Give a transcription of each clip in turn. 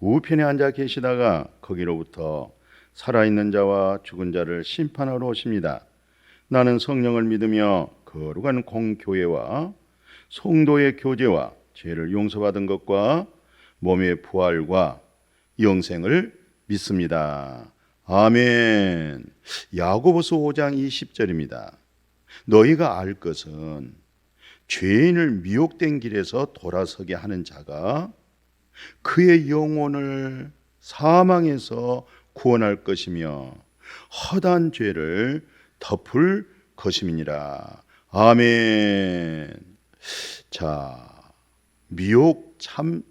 우편에 앉아 계시다가 거기로부터 살아있는 자와 죽은 자를 심판하러 오십니다. 나는 성령을 믿으며 거룩한 공교회와 성도의 교제와 죄를 용서받은 것과 몸의 부활과 영생을 믿습니다. 아멘. 야고보서 5장 20절입니다. 너희가 알 것은 죄인을 미혹된 길에서 돌아서게 하는 자가 그의 영혼을 사망에서 구원할 것이며 허단 죄를 덮을 것임이니라. 아멘. 자, 미혹 참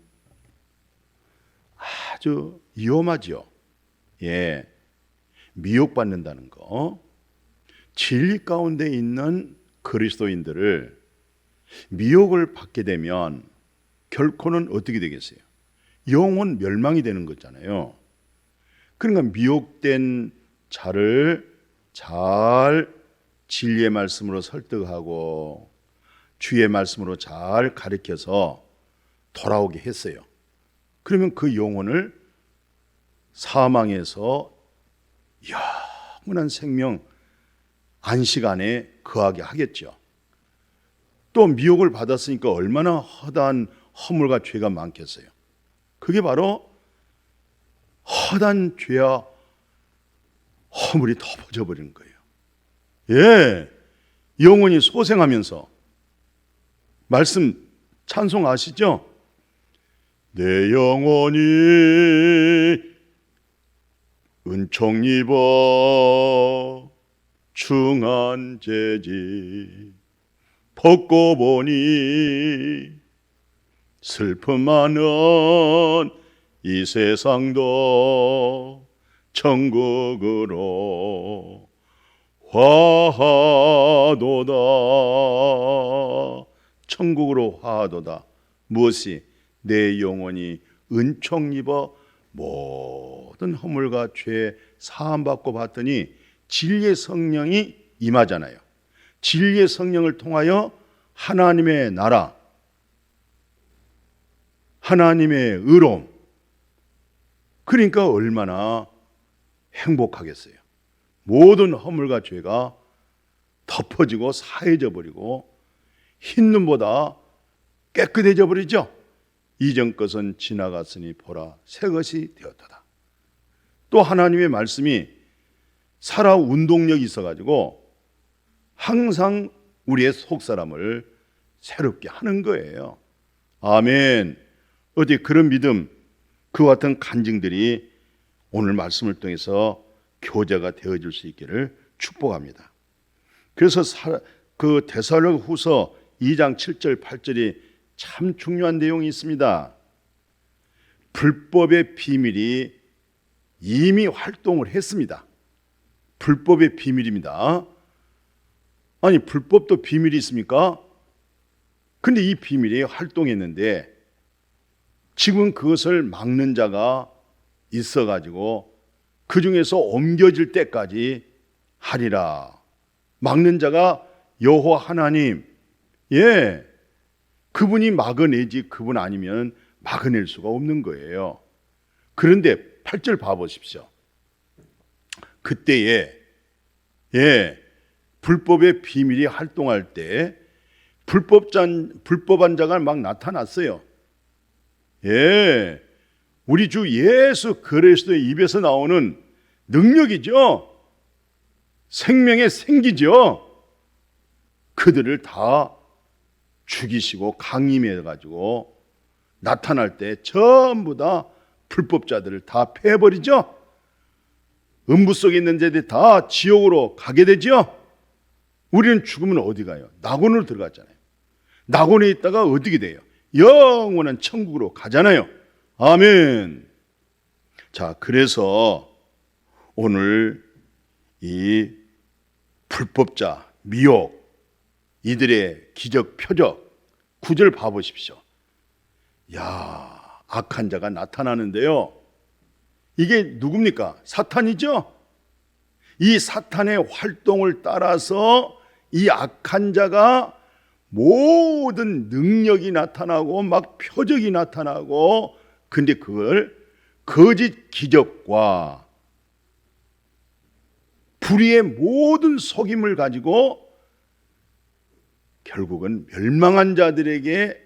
아주 위험하죠. 예. 미혹받는다는 거. 진리 가운데 있는 그리스도인들을 미혹을 받게 되면 결코는 어떻게 되겠어요? 영혼 멸망이 되는 거잖아요. 그러니까 미혹된 자를 잘 진리의 말씀으로 설득하고 주의 말씀으로 잘 가르쳐서 돌아오게 했어요. 그러면 그 영혼을 사망에서 영원한 생명 안식 안에 거하게 하겠죠. 또 미혹을 받았으니까 얼마나 허다한 허물과 죄가 많겠어요. 그게 바로 허단 죄와 허물이 덮어져 버리는 거예요. 예. 영혼이 소생하면서 말씀 찬송 아시죠? 내 영혼이 은총 입어 충한 재지 벗고 보니 슬픔 많은 이 세상도 천국으로 화하도다 천국으로 화하도다 무엇이 내 영혼이 은총 입어 모든 허물과 죄 사함 받고 봤더니 진리의 성령이 임하잖아요. 진리의 성령을 통하여 하나님의 나라 하나님의 의로움 그러니까 얼마나 행복하겠어요. 모든 허물과 죄가 덮어지고 사해져 버리고 흰 눈보다 깨끗해져 버리죠. 이전 것은 지나갔으니 보라 새 것이 되었다. 또 하나님의 말씀이 살아 운동력이 있어 가지고 항상 우리의 속 사람을 새롭게 하는 거예요. 아멘. 어디 그런 믿음, 그 같은 간증들이 오늘 말씀을 통해서 교제가 되어질 수 있기를 축복합니다. 그래서 그 대사로 후서 2장 7절 8절이 참 중요한 내용이 있습니다. 불법의 비밀이 이미 활동을 했습니다. 불법의 비밀입니다. 아니 불법도 비밀이 있습니까? 근데 이 비밀이 활동했는데 지금 그것을 막는 자가 있어 가지고 그 중에서 옮겨질 때까지 하리라. 막는 자가 여호와 하나님. 예. 그분이 막아내지 그분 아니면 막아낼 수가 없는 거예요. 그런데 8절 봐 보십시오. 그때에 예. 불법의 비밀이 활동할 때 불법잔 불법한 자가 막 나타났어요. 예. 우리 주 예수 그리스도의 입에서 나오는 능력이죠. 생명의 생기죠. 그들을 다 죽이시고 강림해 가지고 나타날 때 전부 다 불법자들을 다 패버리죠. 음부 속에 있는 자들이 다 지옥으로 가게 되죠. 우리는 죽으면 어디 가요? 낙원으로 들어갔잖아요. 낙원에 있다가 어떻게 돼요? 영원한 천국으로 가잖아요. 아멘. 자, 그래서 오늘 이 불법자, 미혹, 이들의 기적, 표적, 구절 봐보십시오. 야, 악한 자가 나타나는데요. 이게 누굽니까? 사탄이죠? 이 사탄의 활동을 따라서 이 악한 자가 모든 능력이 나타나고 막 표적이 나타나고 근데 그걸 거짓 기적과 불의의 모든 속임을 가지고 결국은 멸망한 자들에게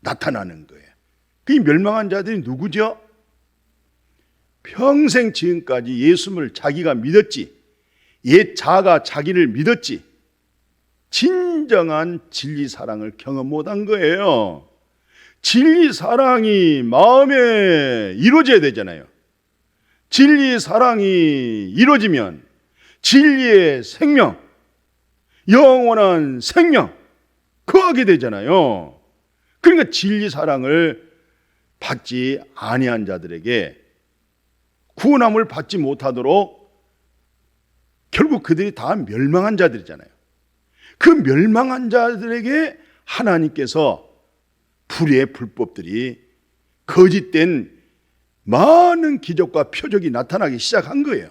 나타나는 거예요. 그 멸망한 자들이 누구죠? 평생 지금까지 예수를 자기가 믿었지. 옛 자가 자기를 믿었지. 진 정한 진리 사랑을 경험 못한 거예요. 진리 사랑이 마음에 이루어져야 되잖아요. 진리 사랑이 이루어지면 진리의 생명, 영원한 생명, 거하게 되잖아요. 그러니까 진리 사랑을 받지 아니한 자들에게 구원함을 받지 못하도록 결국 그들이 다 멸망한 자들이잖아요. 그 멸망한 자들에게 하나님께서 불의의 불법들이 거짓된 많은 기적과 표적이 나타나기 시작한 거예요.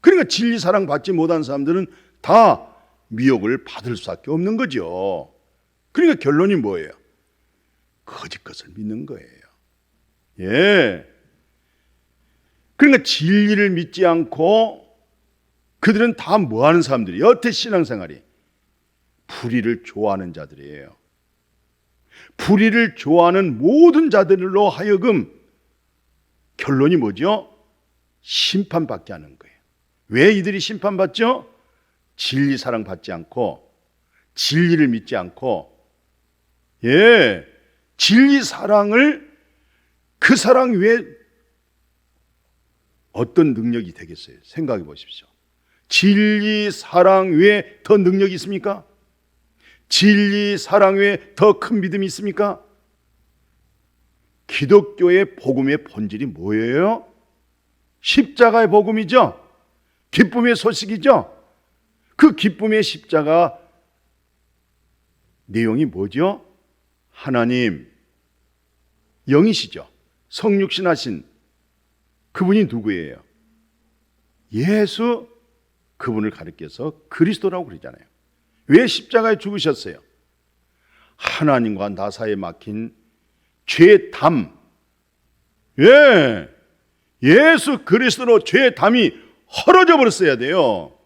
그러니까 진리 사랑 받지 못한 사람들은 다 미혹을 받을 수밖에 없는 거죠. 그러니까 결론이 뭐예요? 거짓 것을 믿는 거예요. 예. 그러니까 진리를 믿지 않고 그들은 다 뭐 하는 사람들이 여태 신앙생활이 불의를 좋아하는 자들이에요. 불의를 좋아하는 모든 자들로 하여금 결론이 뭐죠? 심판받게 하는 거예요. 왜 이들이 심판받죠? 진리 사랑 받지 않고 진리를 믿지 않고 예. 진리 사랑을 그 사랑 외에 어떤 능력이 되겠어요? 생각해 보십시오. 진리 사랑 외에 더 능력이 있습니까? 진리 사랑 외에 더 큰 믿음이 있습니까? 기독교의 복음의 본질이 뭐예요? 십자가의 복음이죠. 기쁨의 소식이죠. 그 기쁨의 십자가 내용이 뭐죠? 하나님 영이시죠. 성육신 하신 그분이 누구예요? 예수 그분을 가리켜서 그리스도라고 그러잖아요. 왜 십자가에 죽으셨어요? 하나님과 나 사이에 막힌 죄의 담. 예. 예수 그리스도로 죄의 담이 헐어져 버렸어야 돼요.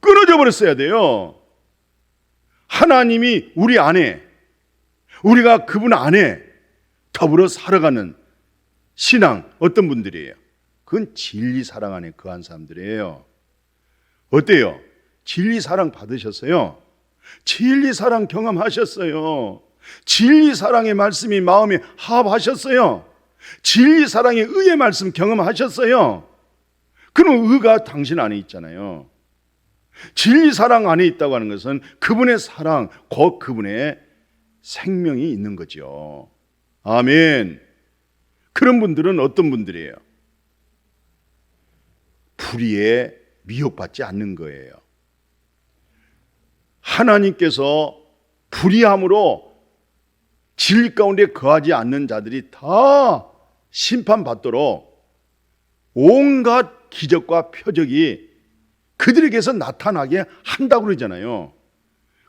끊어져 버렸어야 돼요. 하나님이 우리 안에, 우리가 그분 안에 더불어 살아가는 신앙, 어떤 분들이에요? 그건 진리 사랑 안에 거한 사람들이에요. 어때요? 진리 사랑 받으셨어요? 진리 사랑 경험하셨어요? 진리 사랑의 말씀이 마음에 합하셨어요? 진리 사랑의 의의 말씀 경험하셨어요? 그럼 의가 당신 안에 있잖아요. 진리 사랑 안에 있다고 하는 것은 그분의 사랑, 곧 그분의 생명이 있는 거죠. 아멘. 그런 분들은 어떤 분들이에요? 불의에 미혹받지 않는 거예요. 하나님께서 불의함으로 진리 가운데 거하지 않는 자들이 다 심판받도록 온갖 기적과 표적이 그들에게서 나타나게 한다고 그러잖아요.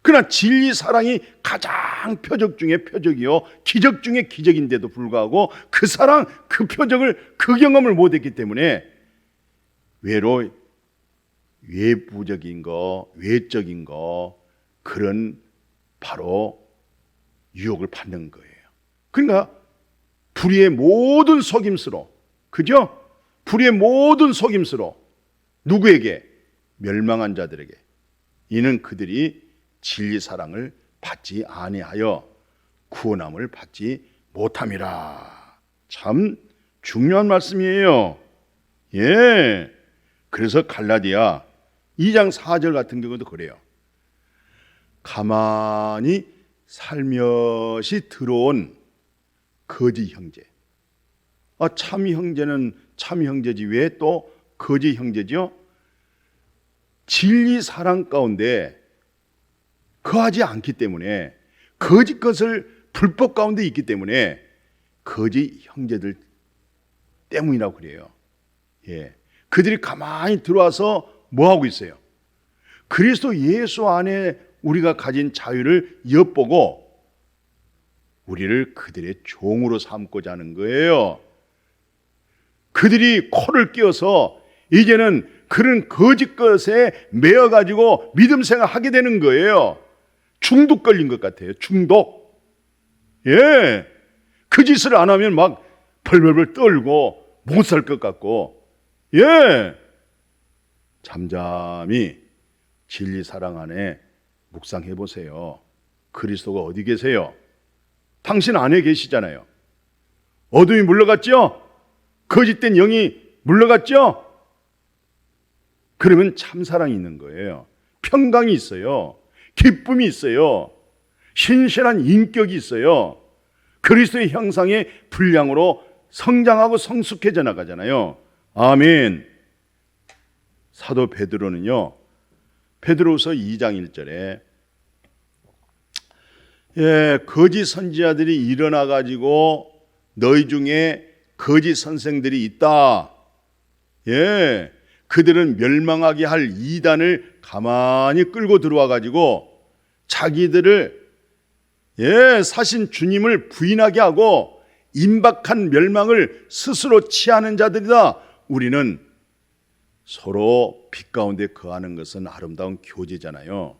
그러나 진리 사랑이 가장 표적 중에 표적이요 기적 중에 기적인데도 불구하고 그 사랑 그 표적을 그 경험을 못했기 때문에 외로 외부적인 거 외적인 거 그런 바로 유혹을 받는 거예요. 그러니까 불의의 모든 속임수로 그죠? 불의의 모든 속임수로 누구에게 멸망한 자들에게 이는 그들이 진리 사랑을 받지 아니하여 구원함을 받지 못함이라. 참 중요한 말씀이에요. 예. 그래서 갈라디아 2장 4절 같은 경우도 그래요. 가만히 살며시 들어온 거짓 형제. 아, 참 형제는 참 형제지 왜 또 거짓 형제죠? 진리 사랑 가운데 거하지 않기 때문에 거짓 것을 불법 가운데 있기 때문에 거짓 형제들 때문이라고 그래요. 예. 그들이 가만히 들어와서 뭐 하고 있어요? 그리스도 예수 안에 우리가 가진 자유를 엿보고 우리를 그들의 종으로 삼고자 하는 거예요. 그들이 코를 끼워서 이제는 그런 거짓 것에 매여 가지고 믿음 생활 하게 되는 거예요. 중독 걸린 것 같아요. 중독. 예. 그 짓을 안 하면 막 벌벌벌 떨고 못 살 것 같고. 예. 잠잠히 진리 사랑 안에 묵상해 보세요. 그리스도가 어디 계세요? 당신 안에 계시잖아요. 어둠이 물러갔죠? 거짓된 영이 물러갔죠? 그러면 참 사랑이 있는 거예요. 평강이 있어요. 기쁨이 있어요. 신실한 인격이 있어요. 그리스도의 형상의 분량으로 성장하고 성숙해져 나가잖아요. 아멘. 사도 베드로는요. 베드로서 2장 1절에 예, 거짓 선지자들이 일어나 가지고 너희 중에 거짓 선생들이 있다. 예. 그들은 멸망하게 할 이단을 가만히 끌고 들어와 가지고 자기들을 예, 사신 주님을 부인하게 하고 임박한 멸망을 스스로 취하는 자들이다. 우리는 서로 빛 가운데 거하는 것은 아름다운 교제잖아요.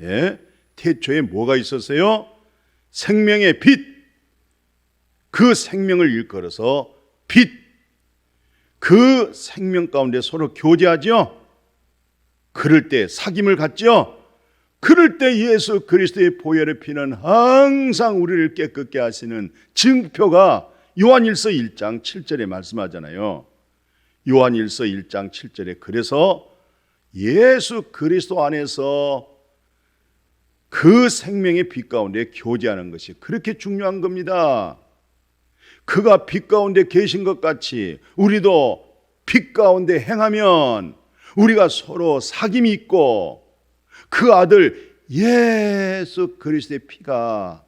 예? 태초에 뭐가 있었어요? 생명의 빛. 그 생명을 일컬어서 빛. 그 생명 가운데 서로 교제하죠. 그럴 때 사귐을 갖죠. 그럴 때 예수 그리스도의 보혈의 피는 항상 우리를 깨끗게 하시는 증표가 요한일서 1장 7절에 말씀하잖아요. 요한일서 1장 7절에 그래서 예수 그리스도 안에서 그 생명의 빛 가운데 교제하는 것이 그렇게 중요한 겁니다. 그가 빛 가운데 계신 것 같이 우리도 빛 가운데 행하면 우리가 서로 사귐이 있고 그 아들 예수 그리스도의 피가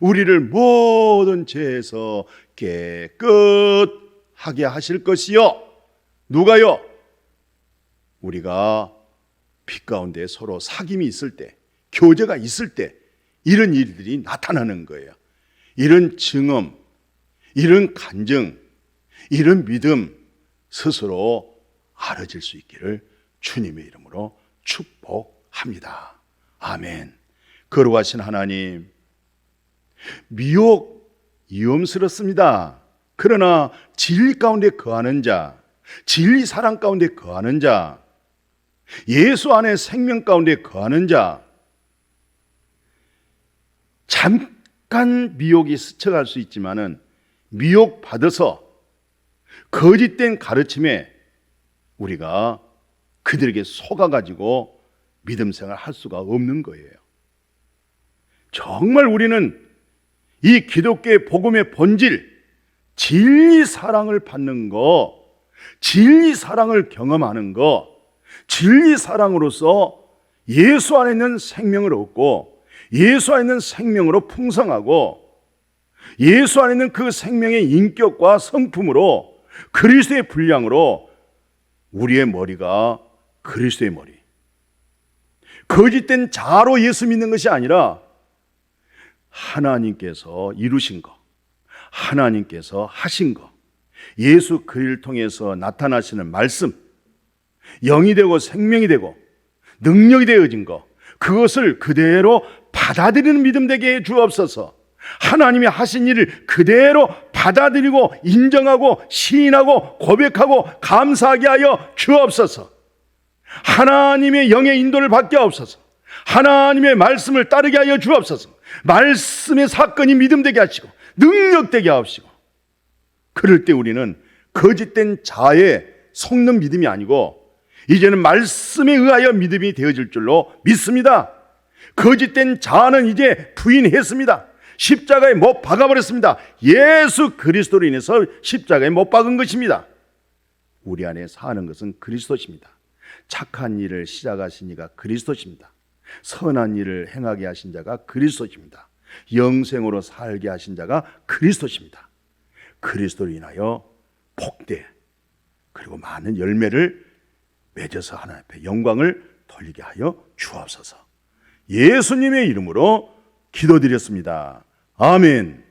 우리를 모든 죄에서 깨끗하게 하실 것이요. 누가요? 우리가 빛 가운데 서로 사귐이 있을 때, 교제가 있을 때 이런 일들이 나타나는 거예요. 이런 증언, 이런 간증, 이런 믿음 스스로 알아질 수 있기를 주님의 이름으로 축복합니다. 아멘. 거룩하신 하나님, 미혹 위험스럽습니다. 그러나 진리 가운데 거하는 자, 진리 사랑 가운데 거하는 자, 예수 안에 생명 가운데 거하는 자, 잠깐 미혹이 스쳐갈 수 있지만은 미혹 받아서 거짓된 가르침에 우리가 그들에게 속아 가지고 믿음 생활 할 수가 없는 거예요. 정말 우리는 이 기독교의 복음의 본질, 진리 사랑을 받는 거, 진리 사랑을 경험하는 거, 진리 사랑으로서 예수 안에 있는 생명을 얻고 예수 안에 있는 생명으로 풍성하고 예수 안에 있는 그 생명의 인격과 성품으로 그리스도의 분량으로 우리의 머리가 그리스도의 머리. 거짓된 자로 예수 믿는 것이 아니라 하나님께서 이루신 것, 하나님께서 하신 것, 예수 그리를 통해서 나타나시는 말씀, 영이 되고 생명이 되고 능력이 되어진 것, 그것을 그대로 받아들이는 믿음 되게 해 주옵소서. 하나님이 하신 일을 그대로 받아들이고 인정하고 시인하고 고백하고 감사하게 하여 주옵소서. 하나님의 영의 인도를 받게 하옵소서. 하나님의 말씀을 따르게 하여 주옵소서. 말씀의 사건이 믿음되게 하시고 능력되게 하옵시고 그럴 때 우리는 거짓된 자에 속는 믿음이 아니고 이제는 말씀에 의하여 믿음이 되어질 줄로 믿습니다. 거짓된 자는 이제 부인했습니다. 십자가에 못 박아버렸습니다. 예수 그리스도로 인해서 십자가에 못 박은 것입니다. 우리 안에 사는 것은 그리스도십니다. 착한 일을 시작하신 이가 그리스도십니다. 선한 일을 행하게 하신 자가 그리스도십니다. 영생으로 살게 하신 자가 그리스도십니다. 그리스도로 인하여 복대 그리고 많은 열매를 맺어서 하나님 앞에 영광을 돌리게 하여 주옵소서. 예수님의 이름으로 기도드렸습니다. 아멘.